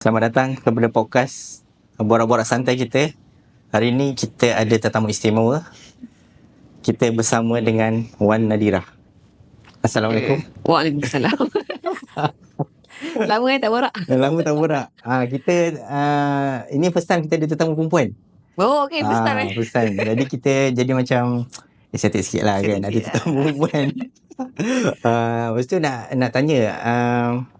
Selamat datang kepada podcast Borak-Borak Santai kita. Hari ini kita ada tetamu istimewa. Kita bersama dengan Wan Nadira. Assalamualaikum. Waalaikumsalam. Lama eh tak borak. Lama tak borak. Ah kita uh, ini first time kita ada tetamu perempuan. Oh, okay. First time Ah, eh. First time. Jadi kita jadi macam excited sikit lah kan. Ada tetamu perempuan. uh, lepas tu nak, nak tanya. Uh,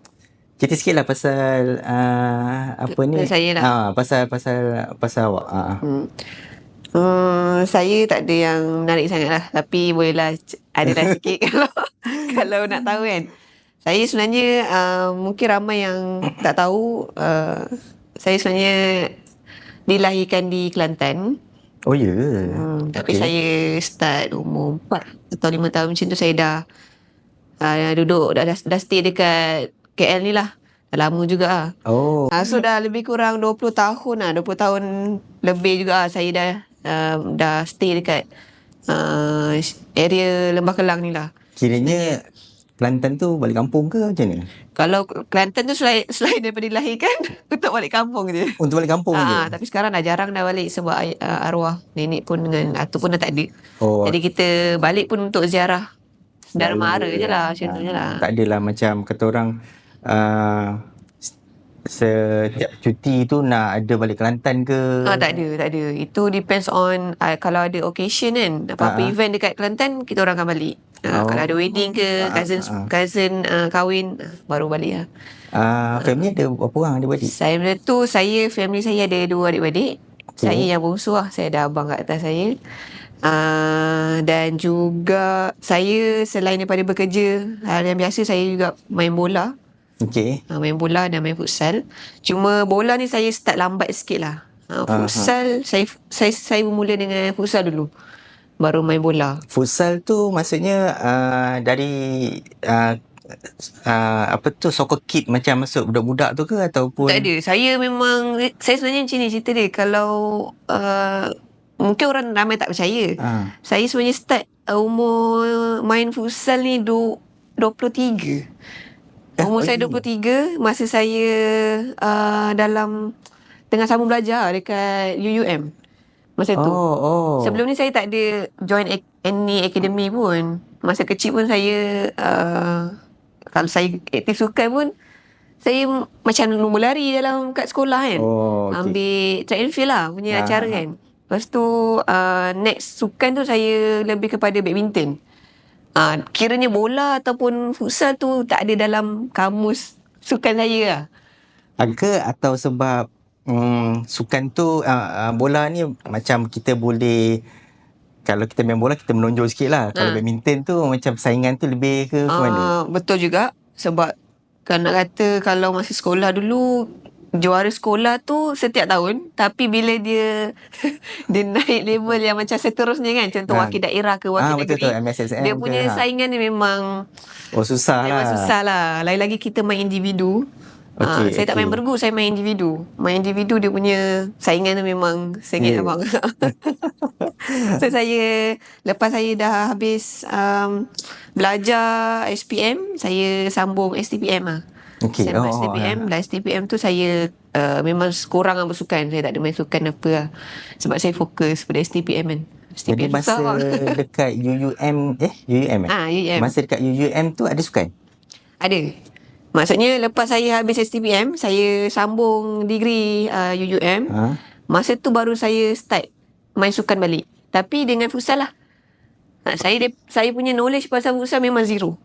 cerita sikit lah pasal uh, apa ni. Pasal saya lah. Ah, pasal pasal pasal awak. Ah. Hmm. Hmm, saya tak ada yang menarik sangat lah. Tapi bolehlah ada lah sikit kalau, kalau nak tahu kan. Saya sebenarnya uh, mungkin ramai yang tak tahu. Uh, saya sebenarnya dilahirkan di Kelantan. Oh ya. Hmm, tapi Okey. saya start umur 4 atau 5 tahun macam tu saya dah uh, duduk dah, dah, dah stay dekat KL ni lah. Dah lama juga lah. Oh. Uh, so dah lebih kurang 20 tahun lah. 20 tahun lebih juga lah saya dah uh, dah stay dekat uh, area Lembah Kelang ni lah. Kiranya Kelantan tu balik kampung ke macam mana? Kalau Kelantan tu selain, selain daripada dilahirkan untuk balik kampung je. Untuk balik kampung Ah, je. tapi sekarang dah jarang dah balik sebab uh, arwah nenek pun dengan atuk pun dah tak ada. Oh. Jadi kita balik pun untuk ziarah saudara Selalu mara je lah macam tu je lah. Tak adalah macam kata orang uh, setiap cuti tu nak ada balik Kelantan ke? Ah tak ada, tak ada. Itu depends on uh, kalau ada occasion kan, apa-apa ah. event dekat Kelantan kita orang akan balik. Uh, Oh. Kalau ada wedding ke, cousin ah. cousin uh, kahwin ah, baru balik lah. Uh, family ada berapa orang ada balik? Saya benda tu saya family saya ada dua adik-beradik. Okay. Saya yang bongsu lah, saya ada abang kat atas saya. Uh, dan juga saya selain daripada bekerja hal yang biasa saya juga main bola. Okey. uh, main bola dan main futsal. Cuma bola ni saya start lambat sikit lah. Uh, Aha. futsal saya saya saya bermula dengan futsal dulu. Baru main bola. Futsal tu maksudnya uh, dari uh, uh, apa tu soccer kid macam masuk budak-budak tu ke ataupun Tak ada. Saya memang saya sebenarnya macam ni cerita dia. Kalau uh, mungkin orang ramai tak percaya. Ah. Saya sebenarnya start uh, umur main futsal ni du, 23. Eh, Umur oh, saya ya. 23 masa saya uh, dalam tengah sambung belajar dekat UUM. Masa tu. Oh, oh. Sebelum ni saya tak ada join any academy pun. Masa kecil pun saya uh, kalau saya aktif sukan pun saya macam nombor lari dalam kat sekolah kan. Oh, okey. Ambil track and field lah punya Ah, acara ah. kan. Lepas tu uh, next sukan tu saya lebih kepada badminton. Ah, kiranya bola ataupun futsal tu tak ada dalam kamus sukan saya lah. Ke atau sebab um, sukan tu uh, uh, bola ni macam kita boleh kalau kita main bola kita menonjol sikit lah. Kalau Ah. badminton tu macam saingan tu lebih ke ke mana? Ah, betul juga sebab kan nak kata kalau masih sekolah dulu juara sekolah tu setiap tahun tapi bila dia dia naik level yang macam seterusnya kan contoh Ah. wakil daerah ke wakil betul tu negeri MSSM dia ke, punya ha. saingan ni memang Oh susah memang lah. susah lah lain-lagi kita main individu Ah, Okey, saya tak okey. main bergu, saya main individu. Main individu dia punya saingan tu memang sengit Ya. abang. so saya lepas saya dah habis um, belajar SPM, saya sambung STPM lah. Okey. Saya Oh, dapat STPM ah. Dan STPM tu saya uh, Memang kurang dengan bersukan Saya tak ada main sukan apa lah Sebab saya fokus pada STPM kan Jadi STPM masa susah bang. dekat UUM eh UUM eh? Ah, UM. Masa dekat UUM tu ada sukan? Ada. Maksudnya lepas saya habis STPM, saya sambung degree uh, UUM. Ha? Masa tu baru saya start main sukan balik. Tapi dengan futsal lah. Ha, saya de- saya punya knowledge pasal futsal memang zero.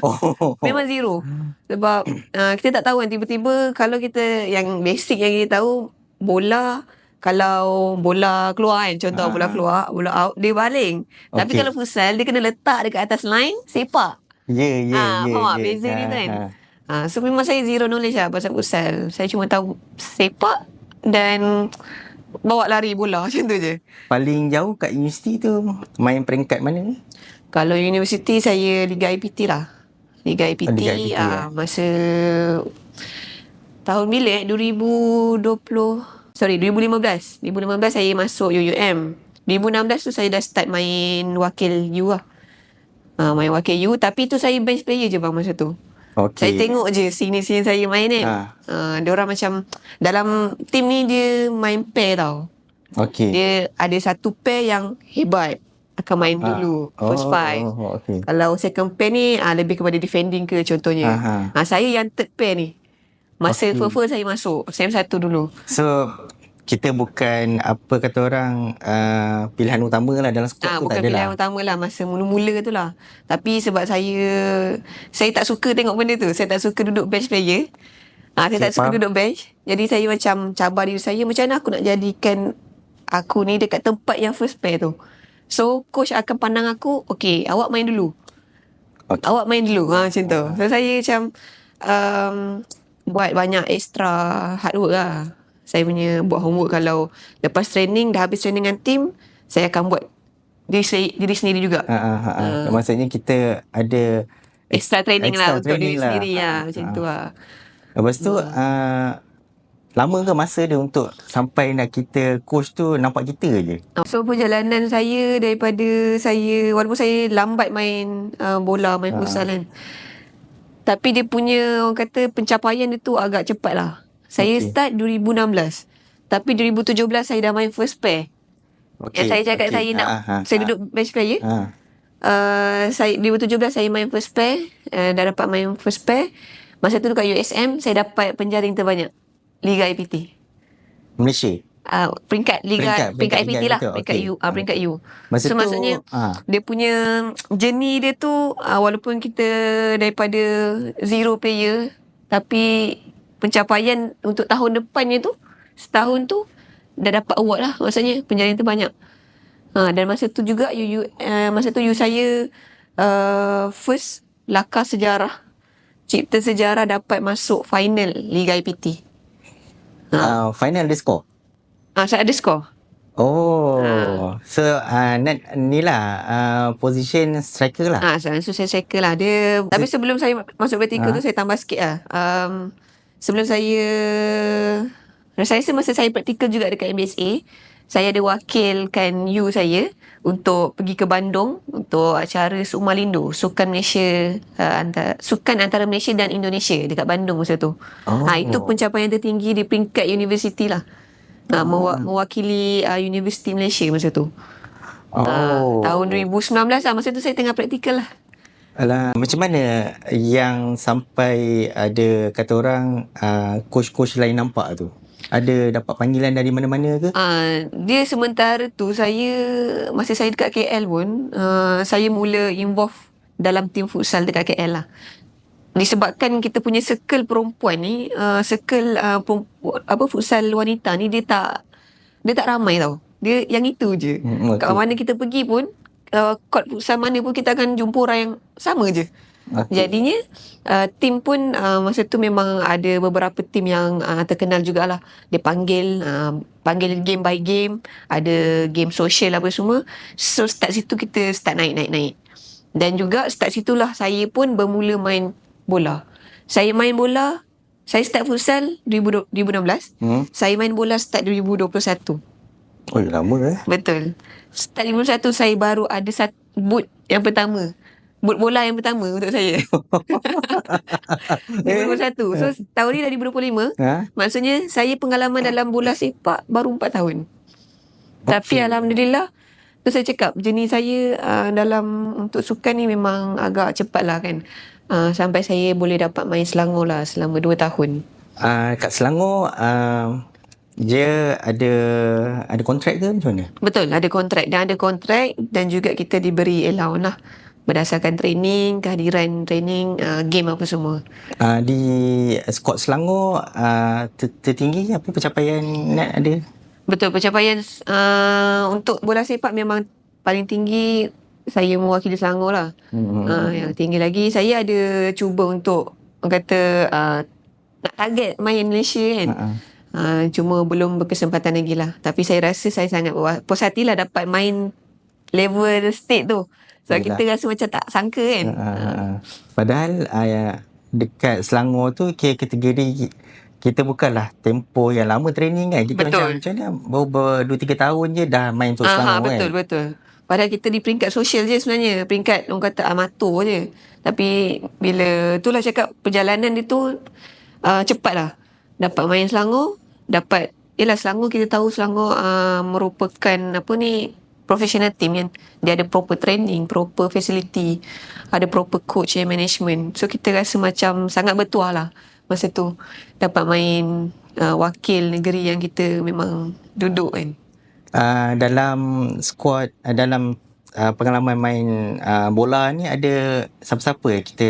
Oh. Memang zero. Sebab uh, kita tak tahu kan tiba-tiba kalau kita yang basic yang kita tahu bola kalau bola keluar kan contoh Ah. bola keluar bola out dia baling. Tapi Okey. kalau futsal dia kena letak dekat atas line sepak. Ya, ya, Ah, ya. faham tak ya. beza dia tu kan? Ha, ha. Ha, so memang saya zero knowledge lah pasal futsal. Saya cuma tahu sepak dan bawa lari bola macam tu je. Paling jauh kat universiti tu main peringkat mana ni? Kalau universiti saya Liga IPT lah. Liga IPT, Oh, Liga IPT, ah, masa tahun bila eh? 2020 sorry 2015. 2015 saya masuk UUM. 2016 tu saya dah start main wakil U lah. Uh, main wakil U tapi tu saya bench player je bang masa tu. Okey. Saya tengok je senior-senior saya main kan. Ha. Uh, dia orang macam dalam team ni dia main pair tau. Okey. Dia ada satu pair yang hebat akan main Ah. dulu first five. Oh, okey. Kalau second pair ni ah, lebih kepada defending ke contohnya. Aha. Ah, saya yang third pair ni. Masa okay. first saya masuk. Saya satu dulu. So kita bukan apa kata orang uh, pilihan utama lah dalam squad Ah, tu bukan tak pilihan utama lah masa mula-mula tu lah. Tapi sebab saya saya tak suka tengok benda tu. Saya tak suka duduk bench player. Ah, saya Okay, tak suka duduk bench. Jadi saya macam cabar diri saya macam mana aku nak jadikan aku ni dekat tempat yang first pair tu. So coach akan pandang aku, okay awak main dulu. Okey. Awak main dulu ha, macam tu. So saya macam um, buat banyak extra hard work lah. Saya punya buat homework kalau lepas training, dah habis training dengan team, saya akan buat diri, saya, diri sendiri juga. Ha, ha, ha, ha. Maksudnya kita ada Extra training lah extra untuk diri training lah. sendiri lah. Ah, Macam ah. tu lah. Lepas tu uh, lama ke masa dia untuk sampai nak kita coach tu nampak kita je? So perjalanan saya daripada saya walaupun saya lambat main uh, bola main futsal kan. Tapi dia punya orang kata pencapaian dia tu agak cepat lah. Saya Okey. start 2016. Tapi 2017 saya dah main first pair. Okay. Yang saya cakap saya nak saya duduk bench player. Uh, saya 2017 saya main first pair, uh, dah dapat main first pair. Masa tu dekat USM saya dapat penjaring terbanyak Liga IPT. Malaysia. Uh, peringkat Liga Peringkat- peringkat, peringkat IPT lah, peringkat okey. U, uh, peringkat U. Masa so tu maksudnya ha. dia punya journey dia tu uh, walaupun kita daripada zero player tapi pencapaian untuk tahun depannya tu setahun tu dah dapat award lah maksudnya penjaring terbanyak. Ha, dan masa tu juga you, you, uh, masa tu you saya uh, first lakar sejarah cipta sejarah dapat masuk final Liga IPT. Uh, final dia score. Ah, saya ada skor. Oh. Ha. So uh, net ni lah uh, position striker lah. Ah, saya so saya striker lah. Dia tapi sebelum saya masuk vertical Ah. tu saya tambah sikit lah. Um, sebelum saya saya rasa masa saya praktikal juga dekat MBSA, saya ada wakilkan you saya untuk pergi ke Bandung untuk acara Sukmalindo, Sukan Malaysia uh, antara Sukan antara Malaysia dan Indonesia dekat Bandung masa tu. Oh. Ha, itu pencapaian tertinggi di peringkat universiti lah. Ha, mewa- mewakili uh, Universiti Malaysia masa tu. Oh. Uh, tahun 2019 lah. Masa tu saya tengah praktikal lah. Alah, macam mana yang sampai ada kata orang uh, coach-coach lain nampak tu? Ada dapat panggilan dari mana-mana ke? Uh, dia sementara tu saya masa saya dekat KL pun uh, saya mula involve dalam tim futsal dekat KL lah. Disebabkan kita punya circle perempuan ni, uh, circle uh, perempu- apa futsal wanita ni dia tak dia tak ramai tau. Dia yang itu je. Hmm, Kat okey. mana kita pergi pun uh, court futsal mana pun kita akan jumpa orang yang sama je. Okey. Jadinya uh, tim pun uh, masa tu memang ada beberapa tim yang uh, terkenal jugalah. Dia panggil uh, panggil game by game, ada game social apa semua. So start situ kita start naik naik naik. Dan juga start situlah saya pun bermula main bola. Saya main bola, saya start futsal 2016. Hmm? Saya main bola start 2021. Oh, lama eh. Betul. Start 2021 saya baru ada satu boot yang pertama. Boot bola yang pertama untuk saya. 2021. So tahun ni dah 2025. Ha? Maksudnya saya pengalaman dalam bola sepak baru 4 tahun. Tapi Alhamdulillah tu saya cakap jenis saya uh, dalam untuk sukan ni memang agak cepat lah kan. Uh, sampai saya boleh dapat main Selangor lah selama 2 tahun. Uh, kat Selangor uh, dia ada ada kontrak ke macam mana? Betul, ada kontrak dan ada kontrak dan juga kita diberi allowance lah berdasarkan training, kehadiran training, uh, game apa semua. Uh, di squad Selangor uh, ter- tertinggi apa pencapaian net ada? Betul, pencapaian uh, untuk bola sepak memang paling tinggi saya mewakili Selangor lah. Hmm. Uh, yang tinggi lagi saya ada cuba untuk orang kata uh, nak target main Malaysia kan. Uh-uh. Uh, cuma belum berkesempatan lagi lah. Tapi saya rasa saya sangat puas hati lah dapat main level state tu. Sebab Yelah. kita rasa macam tak sangka kan. Uh, Padahal uh, dekat Selangor tu kategori kita bukanlah tempoh yang lama training kan. Kita Betul. macam macam mana baru ber 2 3 tahun je dah main untuk Aha, Selangor kan. betul betul. Padahal kita di peringkat sosial je sebenarnya. Peringkat orang kata amatur je. Tapi bila itulah cakap perjalanan dia tu uh, cepat lah. Dapat main Selangor. Dapat, yelah Selangor kita tahu Selangor uh, merupakan apa ni professional team yang dia ada proper training, proper facility, ada proper coach and management. So kita rasa macam sangat bertuah lah masa tu dapat main uh, wakil negeri yang kita memang duduk kan. Uh, dalam squad, uh, dalam uh, pengalaman main uh, bola ni ada siapa-siapa kita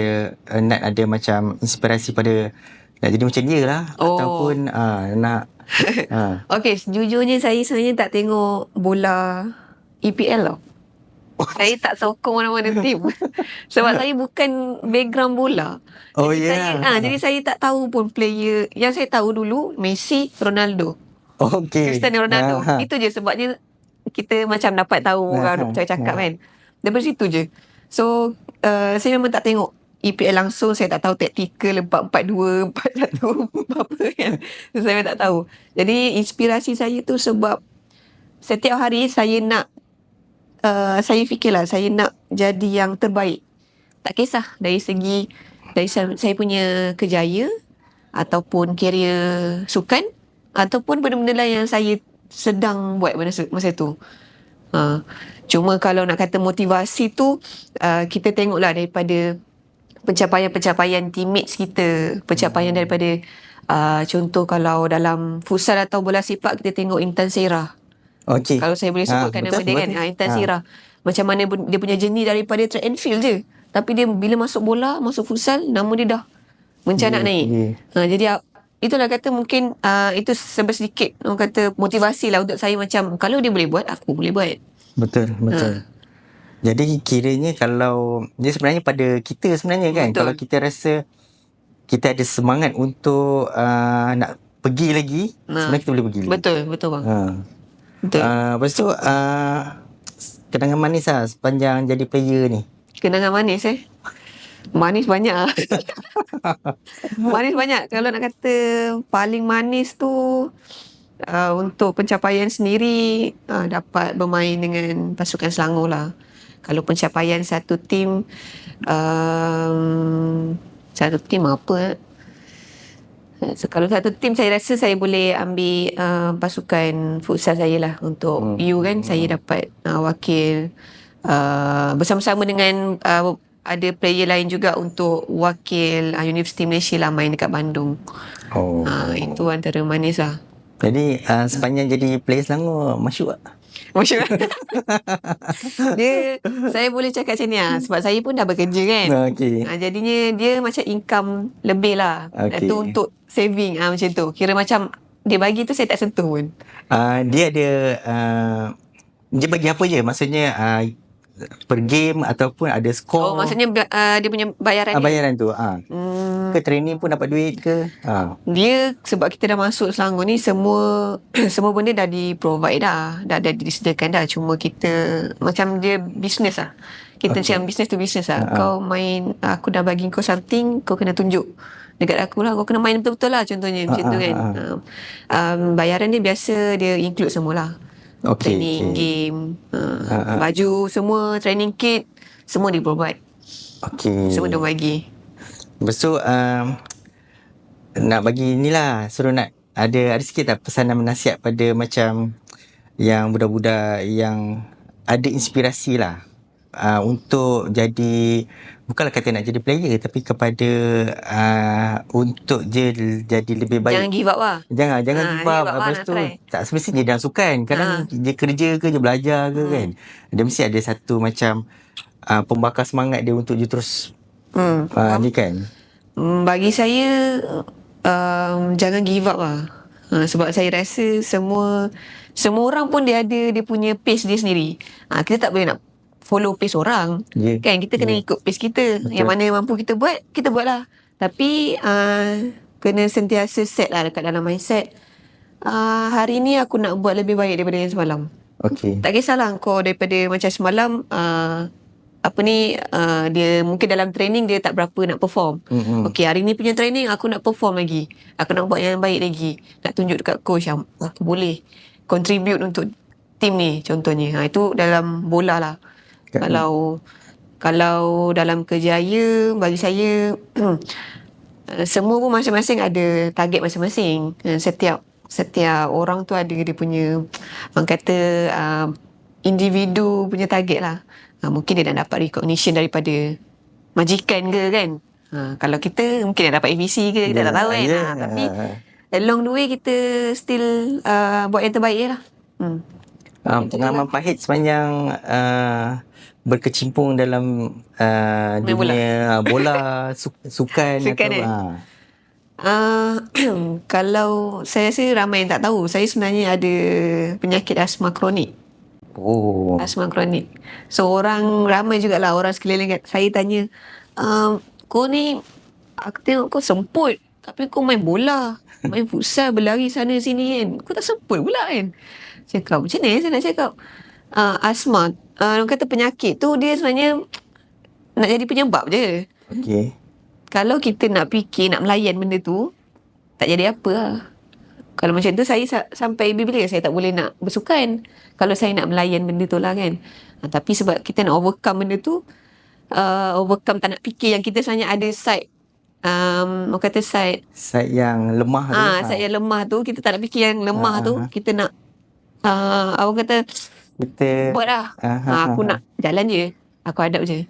uh, nak ada macam inspirasi pada nak jadi macam dia lah. Oh. Ataupun uh, nak... uh. Okay, sejujurnya saya sebenarnya tak tengok bola EPL tau. saya tak sokong mana-mana tim. Sebab saya bukan background bola. Oh, jadi yeah. Saya, ha, jadi saya tak tahu pun player. Yang saya tahu dulu, Messi, Ronaldo. Okay. Cristiano Ronaldo. Ah, Itu je sebabnya kita macam dapat tahu Ah, orang cakap-cakap ah. kan. Daripada situ je. So, uh, saya memang tak tengok EPL langsung. Saya tak tahu taktikal 4-4-2, 4-1, apa kan. So, saya tak tahu. Jadi, inspirasi saya tu sebab setiap hari saya nak uh, saya fikirlah saya nak jadi yang terbaik. Tak kisah dari segi dari saya, punya kejaya ataupun karier sukan ataupun benda-benda lain yang saya sedang buat masa, masa tu. Uh, cuma kalau nak kata motivasi tu uh, kita tengoklah daripada pencapaian-pencapaian teammates kita, pencapaian daripada uh, contoh kalau dalam futsal atau bola sepak kita tengok Intan Serah. Okay. Kalau saya boleh Ah, sebutkan betul, nama dia kan, betul. ah, Intan Ah. Sirah. Macam mana dia punya journey daripada track and field je. Tapi dia bila masuk bola, masuk futsal, nama dia dah mencanak Ya, naik. ya. Ha, jadi ah, itulah kata mungkin uh, itu sebab sedikit orang kata motivasi lah untuk saya macam kalau dia boleh buat, aku boleh buat. Betul, betul. Ha. Jadi kiranya kalau dia sebenarnya pada kita sebenarnya kan Betul. kalau kita rasa kita ada semangat untuk uh, nak pergi lagi Ha. sebenarnya kita boleh pergi. lagi. Betul, betul bang. Ha. Betul. Uh, lepas tu uh, kenangan manis lah sepanjang jadi player ni. Kenangan manis eh. Manis banyak lah. manis banyak. Kalau nak kata paling manis tu uh, untuk pencapaian sendiri uh, dapat bermain dengan pasukan Selangor lah. Kalau pencapaian satu tim um, satu tim apa? So, kalau satu tim saya rasa saya boleh ambil uh, pasukan futsal saya lah untuk Hmm. U kan saya dapat uh, wakil uh, bersama-sama dengan uh, ada player lain juga untuk wakil uh, Universiti Malaysia lah main dekat Bandung. Oh. Uh, itu antara manis lah. Jadi uh, sepanjang jadi player Selangor masyuk tak? Masya Dia Saya boleh cakap macam ni lah Sebab saya pun dah bekerja kan Okey. Ha, jadinya dia macam income lebih lah. Okey. Itu untuk saving ah macam tu. Kira macam dia bagi tu saya tak sentuh pun. Uh, dia ada uh, dia bagi apa je? Maksudnya uh, per game ataupun ada skor Oh, maksudnya uh, dia punya bayaran uh, dia. bayaran tu. Ah. Hmm, Ke training pun dapat duit ke? Ha. dia sebab kita dah masuk Selangor ni semua semua benda dah di provide dah. Dah dah disediakan dah. Cuma kita macam dia business lah. Kita Okay. macam business to business lah. Ha, ha. Kau main aku dah bagi kau something kau kena tunjuk dekat aku lah kau kena main betul-betul lah contohnya macam Ha, tu ha, kan. ha, ha. Um, um, bayaran dia biasa dia include semualah. Okey. training okey. game uh, Ha, ha. baju semua training kit semua di provide Okey. semua dia bagi Lepas tu um, nak bagi ni lah suruh nak ada ada sikit tak pesanan menasihat pada macam yang budak-budak yang ada inspirasi lah uh, untuk jadi bukanlah kata nak jadi player tapi kepada uh, untuk je jadi lebih baik. jangan give up lah Jangan jangan Ha, give give up. up lah, tu try. tak semestinya dalam sukan. Kadang Ha. dia kerja ke dia belajar ke kan. Dia mesti ada satu macam uh, pembakar semangat dia untuk dia terus hmm. uh, ni kan. Hmm, bagi saya um, jangan give up lah ha, sebab saya rasa semua semua orang pun dia ada dia punya pace dia sendiri ha, kita tak boleh nak follow pace orang Ya. kan kita kena ikut pace kita Betul. yang mana mampu kita buat kita buat lah tapi uh, kena sentiasa set lah dekat dalam mindset uh, hari ni aku nak buat lebih baik daripada yang semalam Okey. Tak kisahlah kau daripada macam semalam uh, apa ni uh, dia mungkin dalam training dia tak berapa nak perform. Mm-mm. Okey hari ni punya training aku nak perform lagi. Aku nak buat yang baik lagi. Nak tunjuk dekat coach yang aku boleh contribute untuk tim ni contohnya. Ha, itu dalam bola lah. Kat- Kalau kalau dalam kerjaya bagi saya semua pun masing-masing ada target masing-masing. Eh, Setiap setiap orang tu ada dia punya orang kata uh, individu punya target lah. Uh, mungkin dia nak dapat recognition daripada majikan ke kan. Uh, kalau kita mungkin nak dapat ABC ke kita tak tahu kan. Ya, Uh, tapi along the way kita still uh, buat yang terbaik lah. Hmm. Um, pengalaman pahit sepanjang uh, berkecimpung dalam uh, Main bola. dunia bola, su- sukan, Sukan, atau ha. Uh, kalau saya rasa ramai yang tak tahu, saya sebenarnya ada penyakit asma kronik. Oh. Asma kronik. So orang ramai jugalah orang sekeliling kat saya tanya, um, kau ni aku tengok kau semput tapi kau main bola, main futsal, berlari sana sini kan. Kau tak semput pula kan. Cakap macam mana saya nak cakap? Uh, asma, uh, orang kata penyakit tu dia sebenarnya nak jadi penyebab je. Okey. Kalau kita nak fikir, nak melayan benda tu, tak jadi apa lah. Kalau macam tu, saya sa- sampai bila saya tak boleh nak bersukan. Kalau saya nak melayan benda tu lah kan. Ha, tapi sebab kita nak overcome benda tu, uh, overcome tak nak fikir yang kita sebenarnya ada side, um, orang kata side, Side yang lemah tu. ah, side yang lemah tu, kita tak nak fikir yang lemah Ah, tu, ah, ah. kita nak, uh, orang kata, Kita buat lah. Ah, Ha, ah, aku ah. nak jalan je. Aku hadap je.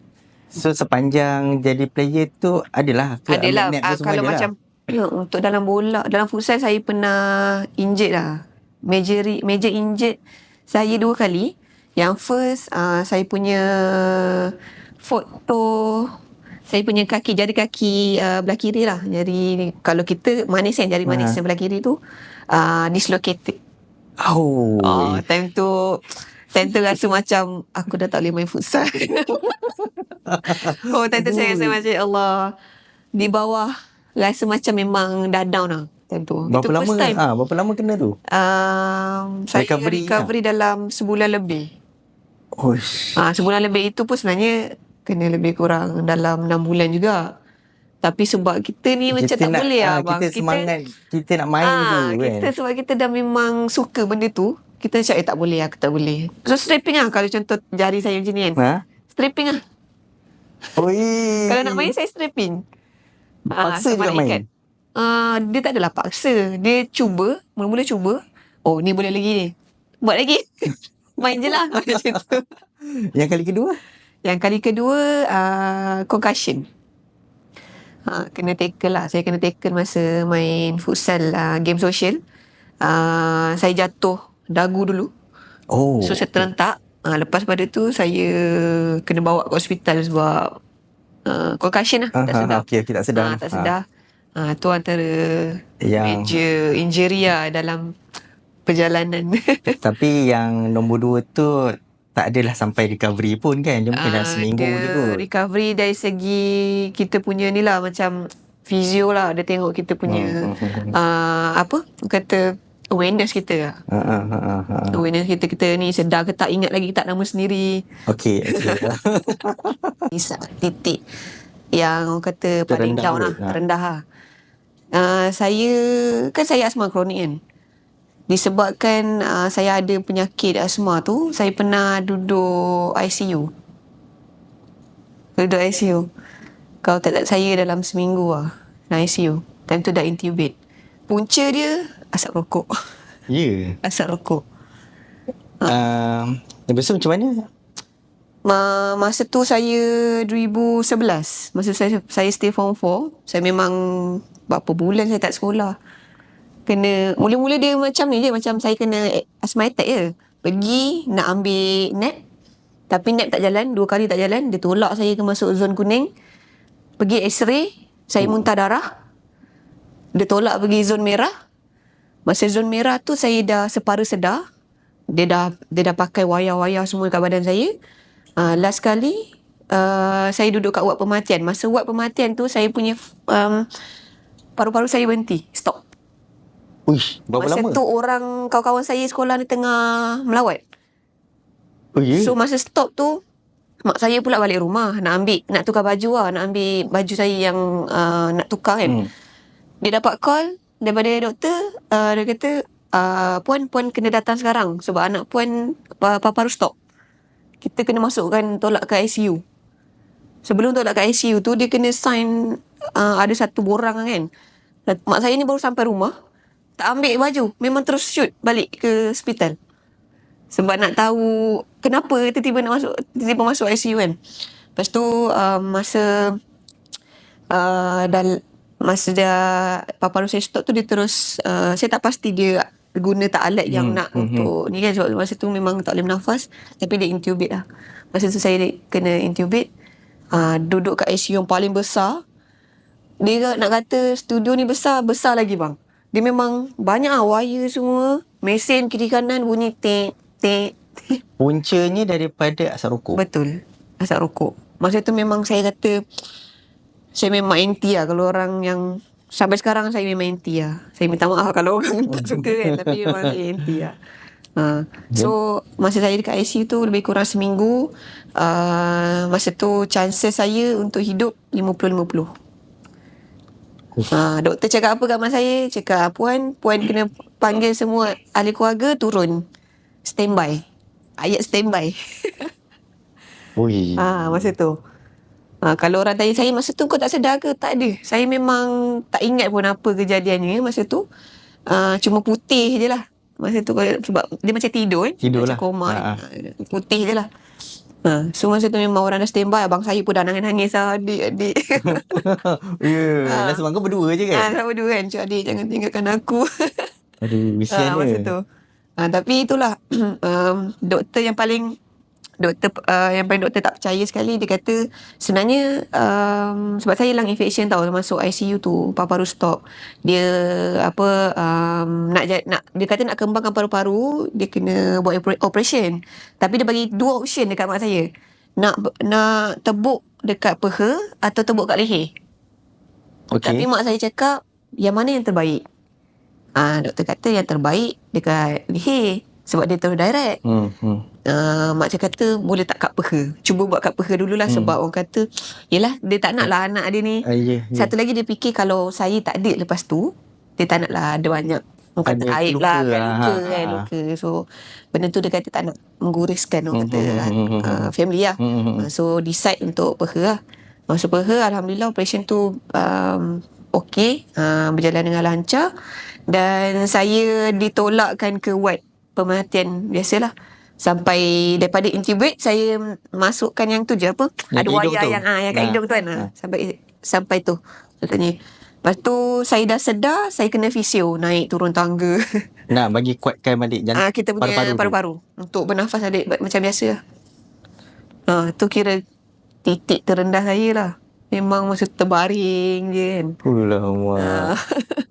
So sepanjang jadi player tu adalah ke Adalah uh, kalau adalah? macam untuk dalam bola, dalam futsal saya pernah injured lah. Major major injured saya dua kali. Yang first uh, saya punya foto saya punya kaki jari kaki uh, belah kiri lah. Jadi kalau kita manis kan jari manis Ha. sebelah kiri tu uh, dislocated. Oh. Oh, time tu time tu rasa macam aku dah tak boleh main futsal. oh, time tu saya rasa macam Allah di bawah rasa macam memang dah down lah time tu. berapa Itu lama? first time. Ah, berapa lama kena tu? Um, saya Recovery recovery, recovery dalam sebulan lebih. Oish. Ah, sebulan lebih itu pun sebenarnya kena lebih kurang dalam 6 bulan juga. Tapi sebab kita ni macam tak nak, boleh ah, lah. Kita semangat kita nak main ah, tu kan. Kita sebab kita dah memang suka benda tu. Kita cakap eh tak boleh aku tak boleh. So stripping lah kalau contoh jari saya macam ni kan. Ha? Stripping lah. Oi. Kalau nak main saya stripping. Ah, Paksa sama juga main. ikat. Ah, dia tak adalah paksa. Dia cuba, mula-mula cuba. Oh, ni boleh lagi ni. Buat lagi. main je lah. Macam tu. Yang kali kedua? Yang kali kedua, uh, concussion. Ha, kena tackle lah. Saya kena tackle masa main futsal uh, game social. Uh, saya jatuh dagu dulu. Oh. So saya terlentak. Uh, lepas pada tu saya kena bawa ke hospital sebab uh, concussion lah. Ah, tak ah, sedar. Okey, okey tak sedar. Ah, tak sedar. Ah, tu antara Yang major injury lah dalam perjalanan. tapi yang nombor dua tu tak adalah sampai recovery pun kan. Mungkin dah Ah, seminggu dia je kot. recovery dari segi kita punya ni lah macam physio lah dia tengok kita punya Hmm, uh, apa kata awareness kita lah. Ha, ha, ha, ha, ha. Awareness kita kita ni sedar ke tak ingat lagi tak nama sendiri. Okey, okey. Bisa titik yang orang kata paling down lah, ha. terendah lah. Uh, saya kan saya asma kronik kan. Disebabkan uh, saya ada penyakit asma tu, saya pernah duduk ICU. Duduk ICU. Kalau tak tak saya dalam seminggu lah. Dalam ICU. Time tu dah intubate. Punca dia asap rokok. Ya. Asap rokok. Um, lepas tu macam mana? Ma, masa tu saya 2011. Masa saya saya stay form 4, saya memang berapa bulan saya tak sekolah. Kena mula-mula dia macam ni je macam saya kena asthma attack je. Pergi nak ambil nap tapi nap tak jalan, dua kali tak jalan, dia tolak saya ke masuk zon kuning. Pergi x-ray, saya muntah darah. Dia tolak pergi zon merah. Masa zon merah tu saya dah separuh sedar. Dia dah dia dah pakai wayar-wayar semua kat badan saya. Uh, last kali uh, saya duduk kat ward pematian. Masa ward pematian tu saya punya um, paru-paru saya berhenti. Stop. Uish, berapa masa lama? tu orang kawan-kawan saya sekolah ni tengah melawat. Oh, ya? So masa stop tu mak saya pula balik rumah nak ambil nak tukar baju lah, nak ambil baju saya yang uh, nak tukar kan. Hmm. Dia dapat call daripada doktor, uh, dia kata uh, puan puan kena datang sekarang sebab anak puan pa- paparu stop. Kita kena masukkan tolak ke ICU. Sebelum tolak ke ICU tu dia kena sign uh, ada satu borang kan. Mak saya ni baru sampai rumah tak ambil baju, memang terus shoot balik ke hospital. Sebab nak tahu kenapa tiba-tiba nak masuk tiba-tiba masuk ICU kan. Lepas tu uh, masa uh, dah masa dia paparu saya stop tu dia terus uh, saya tak pasti dia guna tak alat yang Hmm, nak hmm, untuk ni kan sebab masa tu memang tak boleh bernafas tapi dia intubate lah. Masa tu saya kena intubate uh, duduk kat ICU yang paling besar dia nak kata studio ni besar besar lagi bang. Dia memang banyak lah wire semua, mesin kiri kanan bunyi tek tek. tek. Puncanya daripada asap rokok. Betul. Asap rokok. Masa tu memang saya kata saya memang anti lah kalau orang yang sampai sekarang saya memang anti lah. Saya minta maaf kalau orang tak suka kan tapi memang saya anti lah. Ha. So masa saya dekat ICU tu lebih kurang seminggu uh, Masa tu chances saya untuk hidup 50-50 Ha, doktor cakap apa kat mak saya? Cakap puan, puan kena panggil semua ahli keluarga turun. Standby. Ayat standby. Ui. Ha, masa tu. Ha, kalau orang tanya saya masa tu kau tak sedar ke? Tak ada. Saya memang tak ingat pun apa kejadiannya masa tu. Uh, cuma putih je lah. Masa tu sebab dia macam tidur kan. Tidur macam lah. koma. Ha, ha. Ha, putih je lah. Ha, so masa tu memang orang dah standby. Abang saya pun dah nangis-nangis lah. Adik, adik. Ya, Ah. yeah. sebab kau berdua je ha, kan? sama dua kan. Cik adik jangan tinggalkan aku. Aduh, kesian ha, masa dia. tu. Ha, tapi itulah um, doktor yang paling doktor uh, yang paling doktor tak percaya sekali dia kata sebenarnya um, sebab saya hilang infection tau masuk ICU tu paru-paru stop dia apa um, nak nak dia kata nak kembangkan paru-paru dia kena buat oper- operation. Tapi dia bagi dua option dekat mak saya. Nak nak tebuk dekat peha atau tebuk kat leher. Okey. tapi mak saya cakap yang mana yang terbaik? Ah, doktor kata yang terbaik dekat leher sebab dia terus direct. Hmm, hmm. Uh, mak saya kata boleh tak kat peha. Cuba buat kat peha dululah Hmm. sebab orang kata yelah dia tak nak lah anak dia ni. Ah, ya, ya. Satu lagi dia fikir kalau saya tak ada lepas tu dia tak nak lah ada banyak orang kata Ada aib luka lah kan lah. luka Ha, kan ha. luka. So benda tu dia kata tak nak mengguriskan orang kata Hmm, hmm, hmm, hmm, uh, family lah. Hmm. Uh, so decide untuk peha lah. Masuk peha Alhamdulillah operation tu um, okey uh, berjalan dengan lancar dan saya ditolakkan ke ward pemerhatian biasalah sampai daripada intubate saya masukkan yang tu je apa Yang ada wayar yang ah yang kat Ah, hidung tu kan ah. sampai sampai tu katanya lepas tu saya dah sedar saya kena fisio naik turun tangga Nak bagi kuatkan balik jantung. ah kita punya paru-paru tu. paru-paru untuk bernafas balik ba- macam biasa lah. Ah, tu kira titik terendah saya lah. Memang masa terbaring je kan. Pulah, Ah.